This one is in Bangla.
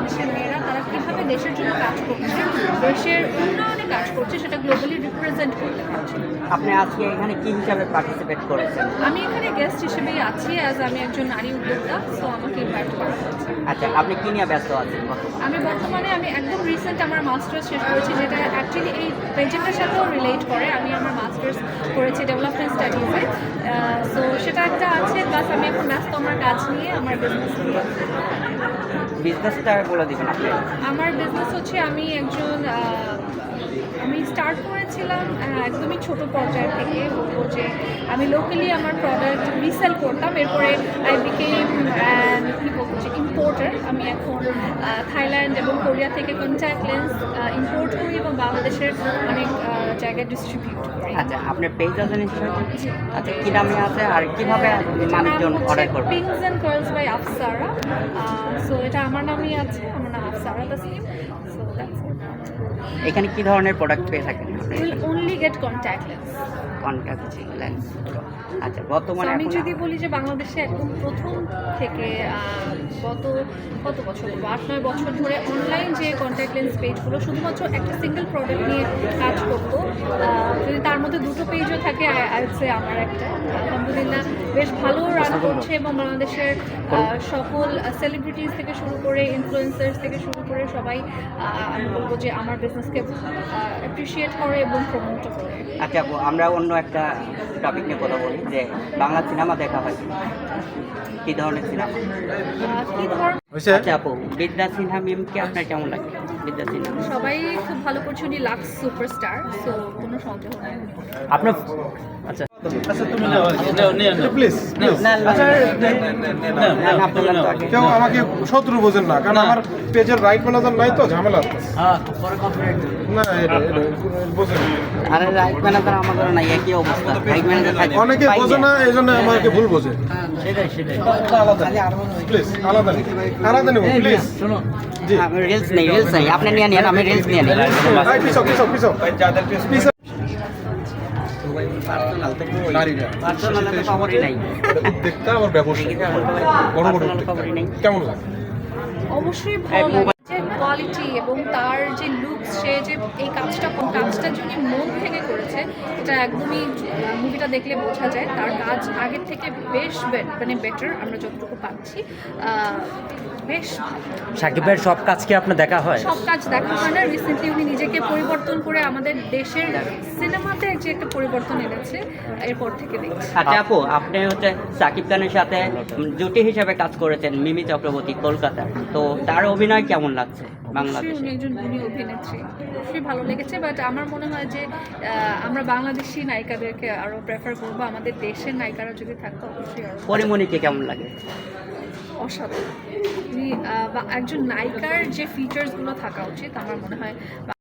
বাংলাদেশের মেয়েরা তারা কীভাবে দেশের জন্য কাজ করছে দেশের উন্নয়নে কাজ করছে সেটা গ্লোবালি রিপ্রেজেন্ট করতে পারছে আপনি আজকে এখানে কি হিসাবে পার্টিসিপেট করেছেন? আমি এখানে গেস্ট হিসেবেই আছি অ্যাজ আমি একজন নারী উদ্যোক্তা সো আমাকে ইনভাইট করা হয়েছে। আচ্ছা আপনি কি নিয়ে ব্যস্ত আছেন আমি বর্তমানে আমি একদম রিসেন্ট আমার মাস্টার্স শেষ করেছি যেটা অ্যাকচুয়ালি এই পেজেন্টের সাথেও রিলেট করে। আমি আমার মাস্টার্স করেছি ডেভেলপমেন্ট স্টাডিজে সো প্লাস আমি এখন ব্যস্ত আমার কাজ নিয়ে আমার বিজনেস নিয়ে। বিজনেসটা বলে দিবেন আপনি। আমার বিজনেস হচ্ছে আমি একজন আমি স্টার্ট করেছিলাম একদমই ছোট পর্যায় থেকে বলব যে আমি লোকালি আমার প্রোডাক্ট রিসেল করতাম। এরপরে আই বিকেম কি বলব যে ইম্পোর্টার আমি এখন থাইল্যান্ড এবং কোরিয়া থেকে কন্ট্যাক্ট লেন্স ইম্পোর্ট করি এবং বাংলাদেশের অনেক জায়গায় ডিস্ট্রিবিউট করি। আচ্ছা আপনার পেজ আছে নিশ্চয়ই? আচ্ছা কি নামে আছে আর কীভাবে মানুষজন অর্ডার করবে? Pinks and by Afsara so এটা আমার নামই আছে আমার নাম আফসারা তাসলিম সো দ্যাটস এখানে কি ধরনের প্রোডাক্ট পেয়ে থাকেন? Will only get contact lens contact lens আচ্ছা বর্তমানে আমি যদি বলি যে বাংলাদেশে একদম প্রথম থেকে গত কত বছর আট নয় বছর ধরে অনলাইন যে কন্ট্যাক্ট লেন্স পেজগুলো শুধুমাত্র একটা সিঙ্গেল প্রোডাক্ট নিয়ে কাজ করতো মধ্যে দুটো পেজও থাকে আইসে আমার একটা। আলহামদুলিল্লাহ বেশ ভালো রান করছে এবং বাংলাদেশের সকল সেলিব্রিটিস থেকে শুরু করে ইনফ্লুয়েন্সার্স থেকে শুরু করে সবাই আমি বলব যে আমার বিজনেসকে অ্যাপ্রিসিয়েট করে এবং প্রমোট করে। আচ্ছা আপু আমরা অন্য একটা টপিক নিয়ে কথা বলি যে বাংলা সিনেমা দেখা হয়। কি ধরনের সিনেমা কি ধরনের আচ্ছা আপু বিদ্যা সিনহা মিমকে আপনার কেমন লাগে? সবাই খুব ভালো করছে উনি লাক্স সুপারস্টার সো কোনো সন্দেহ নেই আপনার আচ্ছা তুমি নাও প্লিজ না না, না, না, না, বললাম তো আগে। কেউ আমাকে শত্রু বোঝেন না কারণ আমার পেজের রাইট ম্যানেজার নাই তো ঝামেলা আছে। না এটা এটা বোঝেন আরে রাইট ম্যানেজার আমাদের নাই একই অবস্থা। রাইট ম্যানেজার থাকে অনেকে বোঝে না এই জন্য আমাকে ভুল বোঝে। সেটাই সেটাই। আলাদা প্লিজ আলাদা আলাদা নিব প্লিজ জি। রিলস নেই রিলস নেই। আপনি নিয়ে নিন আমি রিলস নিয়ে নিই। ভাই পিছক পিছক পিছক নারীরা। পার্সোনাল খবরই নাই। দেখতে আমার ব্যবসা বড় বড় খবরই নেই। কেমন লাগে? অবশ্যই ভালো লাগে। যে কোয়ালিটি এবং তার যে লুকস সে যে এই কাজটা কোন কাজটা করেছে এটা একদমই মুভিটা দেখলে বোঝা যায়। তার কাজ আগের থেকে বেশ মানে বেটার আমরা যতটুকু পাচ্ছি। বেশ। সাকিব ভাইয়ের সব কাজ কি আপনার দেখা হয়? সব কাজ দেখা হয় না। রিসেন্টলি উনি নিজেকে পরিবর্তন করে আমাদের দেশের সিনেমাতে যে একটা পরিবর্তন এনেছে এরপর থেকে দেখছি। আচ্ছা আপু আপনি হচ্ছে সাকিব খানের সাথে জুটি হিসাবে কাজ করেছেন মিমি চক্রবর্তী কলকাতার। তো তার অভিনয় কেমন লাগছে? বাংলাদেশে। উনি একজন গুণী অভিনেত্রী। খুবই ভালো লেগেছে বাট আমার মনে হয় যে আহ, আমরা বাংলাদেশি নায়িকাদেরকে আরও প্রেফার করব আমাদের দেশের নায়িকারা যদি থাকতো অবশ্যই পরিমণিকে কেমন লাগে? অসাধারণ। উনি, আহ, বা একজন নায়িকার যে ফিচার্সগুলো থাকা উচিত আমার মনে হয়